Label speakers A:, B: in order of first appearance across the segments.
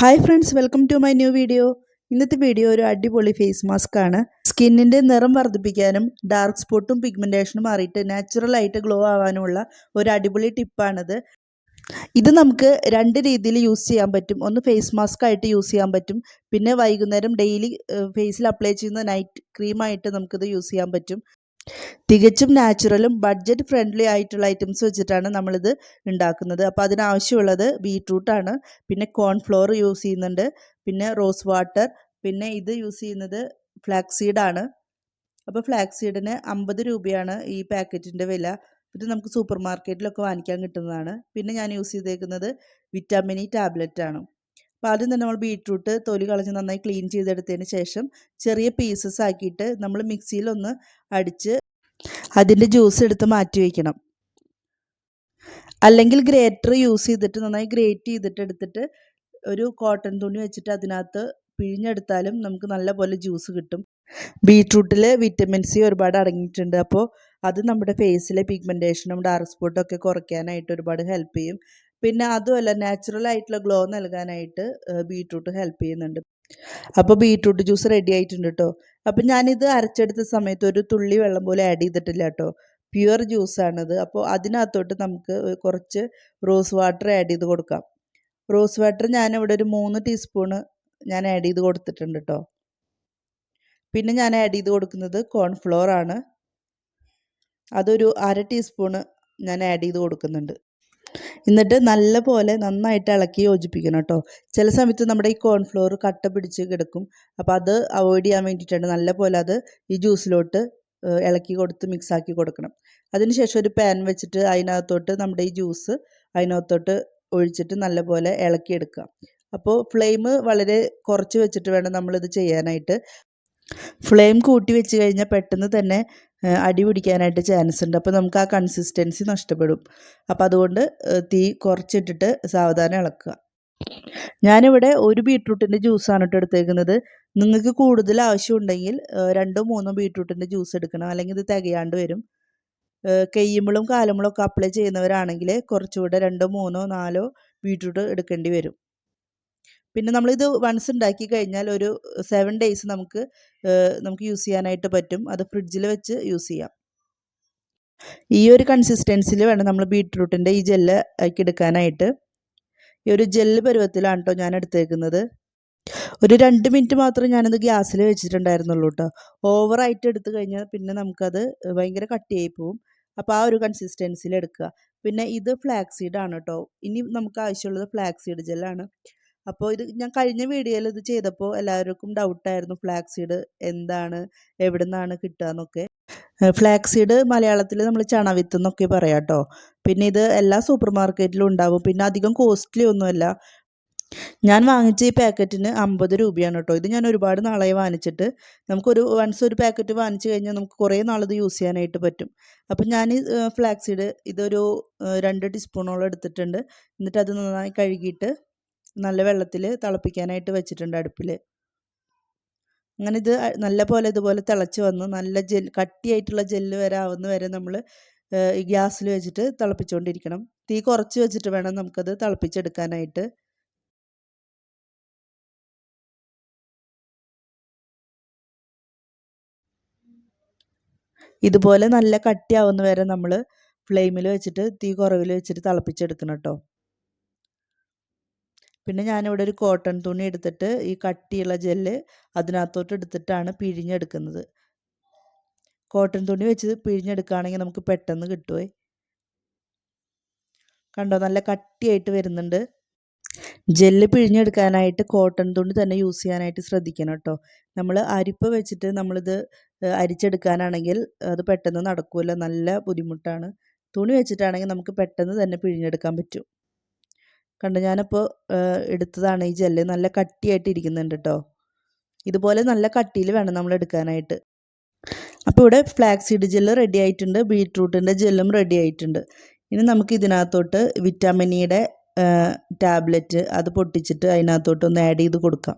A: Hi friends welcome to my new video ഇന്നത്തെ video ഒരു അടിപൊളി ഫേസ് മാസ്ക് ആണ്. സ്കിന്നിന്റെ നിറം വർദ്ധിപ്പിക്കാനും ഡാർക്ക് സ്പോട്ടും പിഗ്മെന്റേഷനും മാറിയിട്ട് നാച്ചുറലായിട്ട് ഗ്ലോ ആവാനുമുള്ള ഒരു അടിപൊളി ടിപ്പാണിത് ഇത് നമുക്ക് രണ്ട് രീതിയിൽ യൂസ് ചെയ്യാൻ പറ്റും. ഒന്ന് ഫേസ് മാസ്ക് ആയിട്ട് യൂസ് ചെയ്യാൻ പറ്റും. പിന്നെ വൈകുന്നേരം ഡെയിലി ഫേസിൽ അപ്ലൈ ചെയ്യുന്ന നൈറ്റ് ക്രീമായിട്ട് നമുക്കിത് യൂസ് ചെയ്യാൻ പറ്റും. തികച്ചും നാച്ചുറലും ബഡ്ജറ്റ് ഫ്രണ്ട്ലി ആയിട്ടുള്ള ഐറ്റംസ് വെച്ചിട്ടാണ് നമ്മളിത് ഉണ്ടാക്കുന്നത്. അപ്പോൾ അതിനാവശ്യമുള്ളത് ബീട്രൂട്ടാണ്. പിന്നെ കോൺഫ്ലോർ യൂസ് ചെയ്യുന്നുണ്ട്. പിന്നെ റോസ് വാട്ടർ. പിന്നെ ഇത് യൂസ് ചെയ്യുന്നത് ഫ്ലാക്സീഡാണ്. അപ്പോൾ ഫ്ലാക്സീഡിന് അമ്പത് രൂപയാണ് ഈ പാക്കറ്റിന്റെ വില. ഇത് നമുക്ക് സൂപ്പർ മാർക്കറ്റിലൊക്കെ വാങ്ങിക്കാൻ കിട്ടുന്നതാണ്. പിന്നെ ഞാൻ യൂസ് ചെയ്തേക്കുന്നത് വിറ്റാമിൻ ഇ ടാബ്ലറ്റ് ആണ് അപ്പോൾ ആദ്യം തന്നെ നമ്മൾ ബീട്രൂട്ട് തൊലി കളഞ്ഞ് നന്നായി ക്ലീൻ ചെയ്തെടുത്തതിന് ശേഷം ചെറിയ പീസസ് ആക്കിയിട്ട് നമ്മൾ മിക്സിയിലൊന്ന് അടിച്ച് അതിന്റെ ജ്യൂസ് എടുത്ത് മാറ്റി വയ്ക്കണം അല്ലെങ്കിൽ ഗ്രേറ്റർ യൂസ് ചെയ്തിട്ട് നന്നായി ഗ്രേറ്റ് ചെയ്തിട്ട് എടുത്തിട്ട് ഒരു കോട്ടൺ തുണി വെച്ചിട്ട് അതിനകത്ത് പിഴിഞ്ഞെടുത്താലും നമുക്ക് നല്ല പോലെ ജ്യൂസ് കിട്ടും. ബീട്രൂട്ടിൽ വിറ്റമിൻ സി ഒരുപാട് അടങ്ങിയിട്ടുണ്ട്. അപ്പോൾ അത് നമ്മുടെ ഫേസിലെ പിഗ്മെന്റേഷനും ഡാർക്ക് സ്പോട്ടൊക്കെ കുറയ്ക്കാനായിട്ട് ഒരുപാട് ഹെൽപ്പ് ചെയ്യും. പിന്നെ അതുമല്ല നാച്ചുറൽ ആയിട്ടുള്ള ഗ്ലോ നൽകാനായിട്ട് ബീട്രൂട്ട് ഹെൽപ്പ് ചെയ്യുന്നുണ്ട്. അപ്പോൾ ബീട്രൂട്ട് ജ്യൂസ് റെഡി ആയിട്ടുണ്ട് കേട്ടോ അപ്പോൾ ഞാനിത് അരച്ചെടുത്ത സമയത്ത് ഒരു തുള്ളി വെള്ളം പോലും ആഡ് ചെയ്തിട്ടില്ല കേട്ടോ പ്യുവർ ജ്യൂസാണിത് അപ്പോൾ അതിനകത്തോട്ട് നമുക്ക് കുറച്ച് റോസ് വാട്ടർ ആഡ് ചെയ്ത് കൊടുക്കാം. റോസ് വാട്ടർ ഞാൻ ഇവിടെ ഒരു മൂന്ന് ടീസ്പൂണ് ഞാൻ ആഡ് ചെയ്ത് കൊടുത്തിട്ടുണ്ട് കേട്ടോ പിന്നെ ഞാൻ ആഡ് ചെയ്ത് കൊടുക്കുന്നത് കോൺഫ്ലോർ ആണ്. അതൊരു അര ടീസ്പൂണ് ഞാൻ ആഡ് ചെയ്ത് കൊടുക്കുന്നുണ്ട്. എന്നിട്ട് നല്ല പോലെ നന്നായിട്ട് ഇളക്കി യോജിപ്പിക്കണം കേട്ടോ. ചില സമയത്ത് നമ്മുടെ ഈ കോൺഫ്ലോർ കട്ട പിടിച്ച് കിടക്കും. അപ്പോൾ അത് അവോയ്ഡ് ചെയ്യാൻ വേണ്ടിയിട്ടാണ് നല്ല പോലെ അത് ഈ ജ്യൂസിലോട്ട് ഇളക്കി കൊടുത്ത് മിക്സാക്കി കൊടുക്കണം. അതിനുശേഷം ഒരു പാൻ വെച്ചിട്ട് അതിനകത്തോട്ട് നമ്മുടെ ഈ ജ്യൂസ് അതിനകത്തോട്ട് ഒഴിച്ചിട്ട് നല്ലപോലെ ഇളക്കിയെടുക്കുക. അപ്പോൾ ഫ്ലെയിം വളരെ കുറച്ച് വെച്ചിട്ട് വേണം നമ്മളിത് ചെയ്യാനായിട്ട്. ഫ്ലെയിം കൂട്ടി വെച്ച് കഴിഞ്ഞാൽ പെട്ടെന്ന് തന്നെ അടി പിടിക്കാനായിട്ട് ചാൻസ് ഉണ്ട്. അപ്പോൾ നമുക്ക് ആ കൺസിസ്റ്റൻസി നഷ്ടപ്പെടും. അപ്പോൾ അതുകൊണ്ട് തീ കുറച്ചിട്ടിട്ട് സാവധാനം ഇളക്കുക. ഞാനിവിടെ ഒരു ബീട്രൂട്ടിന്റെ ജ്യൂസാണ് കേട്ടോ എടുത്തേക്കുന്നത്. നിങ്ങൾക്ക് കൂടുതൽ ആവശ്യമുണ്ടെങ്കിൽ രണ്ടോ മൂന്നോ ബീട്രൂട്ടിന്റെ ജ്യൂസ് എടുക്കണം. അല്ലെങ്കിൽ ഇത് തികയാണ്ട് വരും. കയ്യുമ്പളും കാലുമ്പോഴും ഒക്കെ അപ്ലൈ ചെയ്യുന്നവരാണെങ്കിൽ കുറച്ചുകൂടെ രണ്ടോ മൂന്നോ നാലോ ബീട്രൂട്ട് എടുക്കേണ്ടി വരും. പിന്നെ നമ്മളിത് വൺസ് ഉണ്ടാക്കി കഴിഞ്ഞാൽ ഒരു സെവൻ ഡേയ്സ് നമുക്ക് നമുക്ക് യൂസ് ചെയ്യാനായിട്ട് പറ്റും. അത് ഫ്രിഡ്ജിൽ വെച്ച് യൂസ് ചെയ്യാം. ഈ ഒരു കൺസിസ്റ്റൻസിൽ വേണം നമ്മൾ ബീട്രൂട്ടിന്റെ ഈ ജെല്ല് ആക്കി എടുക്കാനായിട്ട്. ഈ ഒരു ജെല്ല് പരുവത്തിലാണ് കേട്ടോ ഞാൻ എടുത്തേക്കുന്നത്. ഒരു രണ്ട് മിനിറ്റ് മാത്രം ഞാനത് ഗ്യാസിൽ വെച്ചിട്ടുണ്ടായിരുന്നുള്ളൂ കേട്ടോ ഓവറായിട്ട് എടുത്തു കഴിഞ്ഞാൽ പിന്നെ നമുക്കത് ഭയങ്കര കട്ടിയായി പോവും. അപ്പോൾ ആ ഒരു കൺസിസ്റ്റൻസിയിൽ എടുക്കുക. പിന്നെ ഇത് ഫ്ലാക്സീഡാണ് കേട്ടോ ഇനി നമുക്ക് ആവശ്യമുള്ളത് ഫ്ലാക്സീഡ് ജെല്ലാണ്. അപ്പോൾ ഇത് ഞാൻ കഴിഞ്ഞ വീഡിയോയിൽ ഇത് ചെയ്തപ്പോൾ എല്ലാവർക്കും ഡൗട്ടായിരുന്നു ഫ്ലാക്സ് സീഡ് എന്താണ് എവിടെ നിന്നാണ് കിട്ടുക എന്നൊക്കെ ഫ്ലാക്സ് സീഡ് മലയാളത്തിൽ നമ്മൾ ചണവിത്ത് എന്നൊക്കെ പറയാം കേട്ടോ. പിന്നെ ഇത് എല്ലാ സൂപ്പർ മാർക്കറ്റിലും ഉണ്ടാവും. പിന്നെ അധികം കോസ്റ്റ്ലി ഒന്നുമല്ല. ഞാൻ വാങ്ങിച്ച ഈ പാക്കറ്റിന് അമ്പത് രൂപയാണ് കേട്ടോ. ഇത് ഞാൻ ഒരുപാട് നാളായി വാങ്ങിച്ചിട്ട്. നമുക്കൊരു വൺസ് ഒരു പാക്കറ്റ് വാങ്ങിച്ചു കഴിഞ്ഞാൽ നമുക്ക് കുറേ നാളത് യൂസ് ചെയ്യാനായിട്ട് പറ്റും. അപ്പം ഞാൻ ഈ ഫ്ലാക്സീഡ് ഇതൊരു രണ്ട് ടീസ്പൂണോളം എടുത്തിട്ടുണ്ട്. എന്നിട്ട് അത് നന്നായി കഴുകിയിട്ട് നല്ല വെള്ളത്തിൽ തിളപ്പിക്കാനായിട്ട് വെച്ചിട്ടുണ്ട് അടുപ്പിൽ അങ്ങനെ ഇത് നല്ല പോലെ ഇതുപോലെ തിളച്ച് വന്ന് നല്ല ജെൽ കട്ടിയായിട്ടുള്ള ജെല്ല് വരെ ആവുന്ന വരെ നമ്മൾ ഈ ഗ്യാസിൽ വെച്ചിട്ട് തിളപ്പിച്ചുകൊണ്ടിരിക്കണം തീ കുറച്ച് വെച്ചിട്ട് വേണം നമുക്കത് തിളപ്പിച്ചെടുക്കാനായിട്ട്. ഇതുപോലെ നല്ല കട്ടിയാവുന്ന വരെ നമ്മൾ ഫ്ലെയിമിൽ വെച്ചിട്ട് തീ കുറവിൽ വെച്ചിട്ട് തിളപ്പിച്ചെടുക്കണം കേട്ടോ പിന്നെ ഞാനിവിടെ ഒരു കോട്ടൺ തുണി എടുത്തിട്ട് ഈ കട്ടിയുള്ള ജെല്ല് അതിനകത്തോട്ട് എടുത്തിട്ടാണ് പിഴിഞ്ഞെടുക്കുന്നത്. കോട്ടൺ തുണി വെച്ച് പിഴിഞ്ഞെടുക്കുകയാണെങ്കിൽ നമുക്ക് പെട്ടെന്ന് കിട്ടുമേ കണ്ടോ? നല്ല കട്ടിയായിട്ട് വരുന്നുണ്ട്. ജെല്ല് പിഴിഞ്ഞെടുക്കാനായിട്ട് കോട്ടൺ തുണി തന്നെ യൂസ് ചെയ്യാനായിട്ട് ശ്രദ്ധിക്കണം കേട്ടോ. നമ്മൾ അരിപ്പ് വെച്ചിട്ട് നമ്മളിത് അരിച്ചെടുക്കാനാണെങ്കിൽ അത് പെട്ടെന്ന് നടക്കില്ല നല്ല ബുദ്ധിമുട്ടാണ്. തുണി വെച്ചിട്ടാണെങ്കിൽ നമുക്ക് പെട്ടെന്ന് തന്നെ പിഴിഞ്ഞെടുക്കാൻ പറ്റും. കണ്ടോ ഞാനിപ്പോൾ എടുത്തതാണ് ഈ ജെല്ല്. നല്ല കട്ടിയായിട്ട് ഇരിക്കുന്നുണ്ട് കേട്ടോ ഇതുപോലെ നല്ല കട്ടിയിൽ വേണം നമ്മൾ എടുക്കാനായിട്ട്. അപ്പോൾ ഇവിടെ ഫ്ലാക്സ് സീഡ് ജെല്ല് റെഡി ആയിട്ടുണ്ട്. ബീട്രൂട്ടിന്റെ ജെല്ലും റെഡി ആയിട്ടുണ്ട്. ഇനി നമുക്ക് ഇതിനകത്തോട്ട് വിറ്റാമിനിയുടെ ടാബ്ലറ്റ് അത് പൊട്ടിച്ചിട്ട് അതിനകത്തോട്ട് ഒന്ന് ആഡ് ചെയ്ത് കൊടുക്കാം.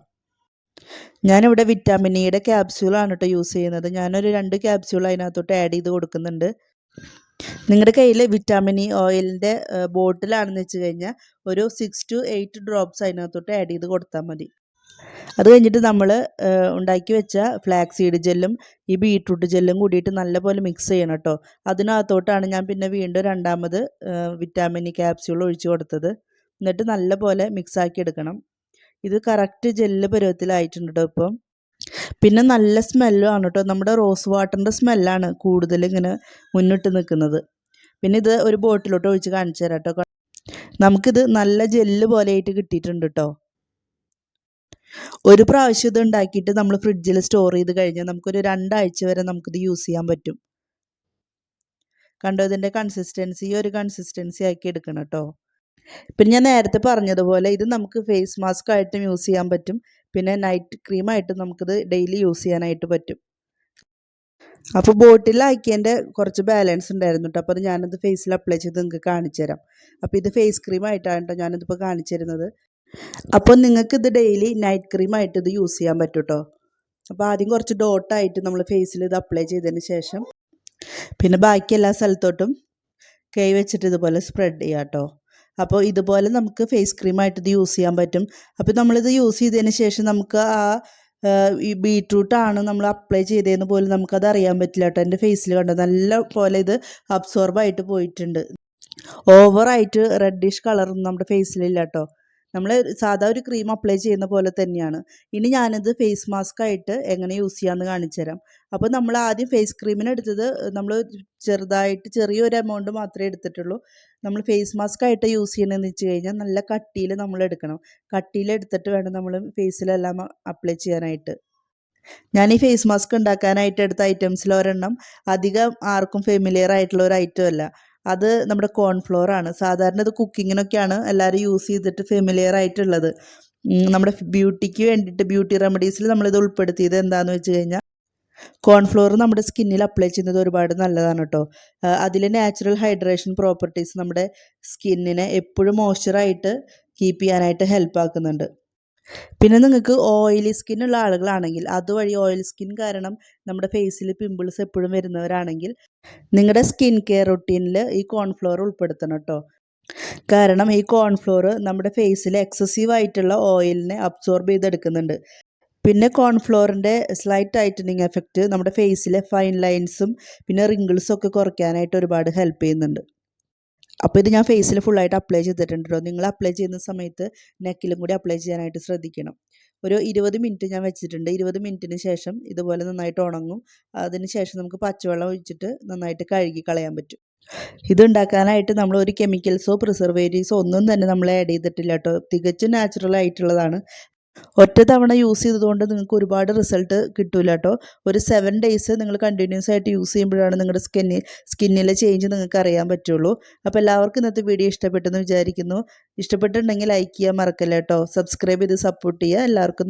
A: ഞാനിവിടെ വിറ്റാമിനിയുടെ ക്യാപ്സ്യൂളാണ് കേട്ടോ യൂസ് ചെയ്യുന്നത്. ഞാനൊരു രണ്ട് ക്യാപ്സ്യൂൾ അതിനകത്തോട്ട് ആഡ് ചെയ്ത് കൊടുക്കുന്നുണ്ട്. നിങ്ങളുടെ കയ്യിൽ വിറ്റാമിൻ ഇ ഓയിലിന്റെ ബോട്ടിലാണെന്ന് വെച്ച് കഴിഞ്ഞാൽ ഒരു സിക്സ് ടു എയ്റ്റ് ഡ്രോപ്സ് അതിനകത്തോട്ട് ആഡ് ചെയ്ത് കൊടുത്താൽ മതി. അത് കഴിഞ്ഞിട്ട് നമ്മൾ ഉണ്ടാക്കി വെച്ച ഫ്ലാക്സ് സീഡ് ജെല്ലും ഈ ബീട്രൂട്ട് ജെല്ലും കൂടിയിട്ട് നല്ലപോലെ മിക്സ് ചെയ്യണം കേട്ടോ അതിനകത്തോട്ടാണ് ഞാൻ പിന്നെ വീണ്ടും രണ്ടാമത് വിറ്റാമിൻ ഇ ക്യാപ്സ്യൂൾ ഒഴിച്ചു കൊടുത്തത്. എന്നിട്ട് നല്ലപോലെ മിക്സ് ആക്കി എടുക്കണം. ഇത് കറക്റ്റ് ജെല്ല് പരുവത്തിലായിട്ടുണ്ട് കേട്ടോ ഇപ്പം. പിന്നെ നല്ല സ്മെല്ലും ആണ് കേട്ടോ. നമ്മുടെ റോസ് വാട്ടറിന്റെ സ്മെല്ലാണ് കൂടുതൽ ഇങ്ങനെ മുന്നിട്ട് നിൽക്കുന്നത്. പിന്നെ ഇത് ഒരു ബോട്ടിലോട്ട് ഒഴിച്ച് കാണിച്ചു തരാം കേട്ടോ. നമുക്കിത് നല്ല ജെല്ല് പോലെയായിട്ട് കിട്ടിയിട്ടുണ്ട് കേട്ടോ. ഒരു പ്രാവശ്യം ഇത് ഉണ്ടാക്കിയിട്ട് നമ്മൾ ഫ്രിഡ്ജിൽ സ്റ്റോർ ചെയ്ത് കഴിഞ്ഞാൽ നമുക്കൊരു രണ്ടാഴ്ച വരെ നമുക്കിത് യൂസ് ചെയ്യാൻ പറ്റും. കണ്ടോ? ഇതിന്റെ കൺസിസ്റ്റൻസി ഒരു കൺസിസ്റ്റൻസി ആക്കി എടുക്കണം കേട്ടോ. പിന്നെ ഞാൻ നേരത്തെ പറഞ്ഞതുപോലെ ഇത് നമുക്ക് ഫേസ് മാസ്ക് ആയിട്ടും യൂസ് ചെയ്യാൻ പറ്റും. പിന്നെ നൈറ്റ് ക്രീമായിട്ട് നമുക്കിത് ഡെയിലി യൂസ് ചെയ്യാനായിട്ട് പറ്റും. അപ്പോൾ ബോട്ടിലാക്കിയതിന്റെ കുറച്ച് ബാലൻസ് ഉണ്ടായിരുന്നു കേട്ടോ അപ്പോൾ അത് ഞാനത് ഫേസിൽ അപ്ലൈ ചെയ്ത് നിങ്ങൾക്ക് കാണിച്ചു തരാം. അപ്പോൾ ഇത് ഫേസ് ക്രീമായിട്ടാണ് കേട്ടോ ഞാനിതിപ്പോൾ കാണിച്ചു തരുന്നത്. അപ്പോൾ നിങ്ങൾക്ക് ഇത് ഡെയിലി നൈറ്റ് ക്രീമായിട്ട് ഇത് യൂസ് ചെയ്യാൻ പറ്റും കേട്ടോ അപ്പോൾ ആദ്യം കുറച്ച് ഡോട്ടായിട്ട് നമ്മൾ ഫേസിൽ ഇത് അപ്ലൈ ചെയ്തതിന് ശേഷം പിന്നെ ബാക്കി എല്ലാ സ്ഥലത്തോട്ടും കൈ വെച്ചിട്ട് ഇതുപോലെ സ്പ്രെഡ് ചെയ്യാം കേട്ടോ അപ്പോൾ ഇതുപോലെ നമുക്ക് ഫേസ് ക്രീമായിട്ട് ഇത് യൂസ് ചെയ്യാൻ പറ്റും. അപ്പോൾ നമ്മളിത് യൂസ് ചെയ്തതിന് ശേഷം നമുക്ക് ആ ഈ ബീട്രൂട്ടാണ് നമ്മൾ അപ്ലൈ ചെയ്തതെന്ന് പോലും നമുക്കത് അറിയാൻ പറ്റില്ല കേട്ടോ. എന്റെ ഫേസിൽ കണ്ടോ? നല്ല പോലെ ഇത് അബ്സോർബായിട്ട് പോയിട്ടുണ്ട്. ഓവറായിട്ട് റെഡിഷ് കളറൊന്നും നമ്മുടെ ഫേസിലില്ല കേട്ടോ. നമ്മൾ സാധാ ഒരു ക്രീം അപ്ലൈ ചെയ്യുന്ന പോലെ തന്നെയാണ്. ഇനി ഞാനിത് ഫേസ് മാസ്ക് ആയിട്ട് എങ്ങനെ യൂസ് ചെയ്യാമെന്ന് കാണിച്ചു തരാം അപ്പോൾ നമ്മൾ ആദ്യം ഫേസ് ക്രീമിന് എടുത്തത് നമ്മൾ ചെറുതായിട്ട് ചെറിയൊരു എമൗണ്ട് മാത്രമേ എടുത്തിട്ടുള്ളൂ. നമ്മൾ ഫേസ് മാസ്ക് ആയിട്ട് യൂസ് ചെയ്യണമെന്ന് വെച്ച് കഴിഞ്ഞാൽ നല്ല കട്ടിയിൽ നമ്മൾ എടുക്കണം. കട്ടിയിൽ എടുത്തിട്ട് വേണം നമ്മൾ ഫേസിലെല്ലാം അപ്ലൈ ചെയ്യാനായിട്ട്. ഞാൻ ഈ ഫേസ് മാസ്ക് ഉണ്ടാക്കാനായിട്ട് എടുത്ത ഐറ്റംസിൽ ഒരെണ്ണം അധികം ആർക്കും ഫെമിലിയർ ആയിട്ടുള്ള ഒരു ഐറ്റം അല്ല. അത് നമ്മുടെ കോൺഫ്ലോർ ആണ്. സാധാരണ ഇത് കുക്കിങ്ങിനൊക്കെയാണ് എല്ലാവരും യൂസ് ചെയ്തിട്ട് ഫെമിലിയർ ആയിട്ടുള്ളത്. നമ്മുടെ ബ്യൂട്ടിക്ക് വേണ്ടിയിട്ട് ബ്യൂട്ടി റെമഡീസിൽ നമ്മളിത് ഉൾപ്പെടുത്തിയത് എന്താണെന്ന് വെച്ച് കഴിഞ്ഞാൽ കോൺഫ്ലോർ നമ്മുടെ സ്കിന്നിൽ അപ്ലൈ ചെയ്യുന്നത് ഒരുപാട് നല്ലതാണ് കേട്ടോ അതിൽ നാച്ചുറൽ ഹൈഡ്രേഷൻ പ്രോപ്പർട്ടീസ് നമ്മുടെ സ്കിന്നിനെ എപ്പോഴും മോയ്സ്ചറായിട്ട് കീപ്പ് ചെയ്യാനായിട്ട് ഹെൽപ്പ് ആക്കുന്നുണ്ട്. പിന്നെ നിങ്ങൾക്ക് ഓയിലി സ്കിന്നുള്ള ആളുകളാണെങ്കിൽ അതുവഴി ഓയിൽ സ്കിൻ കാരണം നമ്മുടെ ഫേസിൽ പിമ്പിൾസ് എപ്പോഴും വരുന്നവരാണെങ്കിൽ നിങ്ങളുടെ സ്കിൻ കെയർ റൊട്ടീനിൽ ഈ കോൺഫ്ലോർ ഉൾപ്പെടുത്തണം കേട്ടോ കാരണം ഈ കോൺഫ്ലോർ നമ്മുടെ ഫേസിൽ എക്സസീവ് ആയിട്ടുള്ള ഓയിലിനെ അബ്സോർബ് ചെയ്തെടുക്കുന്നുണ്ട്. പിന്നെ കോൺഫ്ലോറിന്റെ സ്ലൈറ്റ് ടൈറ്റനിങ് എഫക്റ്റ് നമ്മുടെ ഫേസിലെ ഫൈൻ ലൈൻസും പിന്നെ റിങ്കിൾസും ഒക്കെ കുറയ്ക്കാനായിട്ട് ഒരുപാട് ഹെൽപ്പ് ചെയ്യുന്നുണ്ട്. അപ്പോൾ ഇത് ഞാൻ ഫേസിൽ ഫുള്ളായിട്ട് അപ്ലൈ ചെയ്തിട്ടുണ്ട് നിങ്ങൾ അപ്ലൈ ചെയ്യുന്ന സമയത്ത് നെക്കിലും കൂടി അപ്ലൈ ചെയ്യാനായിട്ട് ശ്രദ്ധിക്കണം. ഒരു ഇരുപത് മിനിറ്റ് ഞാൻ വെച്ചിട്ടുണ്ട്. ഇരുപത് മിനിറ്റിന് ശേഷം ഇതുപോലെ നന്നായിട്ട് ഉണങ്ങും. അതിന് ശേഷം നമുക്ക് പച്ചവെള്ളം ഒഴിച്ചിട്ട് നന്നായിട്ട് കഴുകി കളയാൻ പറ്റും. ഇതുണ്ടാക്കാനായിട്ട് നമ്മൾ ഒരു കെമിക്കൽസോ പ്രിസർവേറ്റീവ്സോ ഒന്നും തന്നെ നമ്മൾ ആഡ് ചെയ്തിട്ടില്ല കേട്ടോ. തികച്ചും നാച്ചുറൽ ആയിട്ടുള്ളതാണ്. ഒറ്റ തവണ യൂസ് ചെയ്തതുകൊണ്ട് നിങ്ങൾക്ക് ഒരുപാട് റിസൾട്ട് കിട്ടില്ല കേട്ടോ ഒരു സെവൻ ഡേയ്സ് നിങ്ങൾ കണ്ടിന്യൂസ് ആയിട്ട് യൂസ് ചെയ്യുമ്പോഴാണ് നിങ്ങളുടെ സ്കിന്നിൽ സ്കിന്നിലെ ചേഞ്ച് നിങ്ങൾക്ക് അറിയാൻ പറ്റുള്ളൂ. അപ്പോൾ എല്ലാവർക്കും ഇന്നത്തെ വീഡിയോ ഇഷ്ടപ്പെട്ടെന്ന് വിചാരിക്കുന്നു. ഇഷ്ടപ്പെട്ടിട്ടുണ്ടെങ്കിൽ ലൈക്ക് ചെയ്യാൻ മറക്കല്ല കേട്ടോ സബ്സ്ക്രൈബ് ചെയ്ത് സപ്പോർട്ട് ചെയ്യുക എല്ലാവർക്കും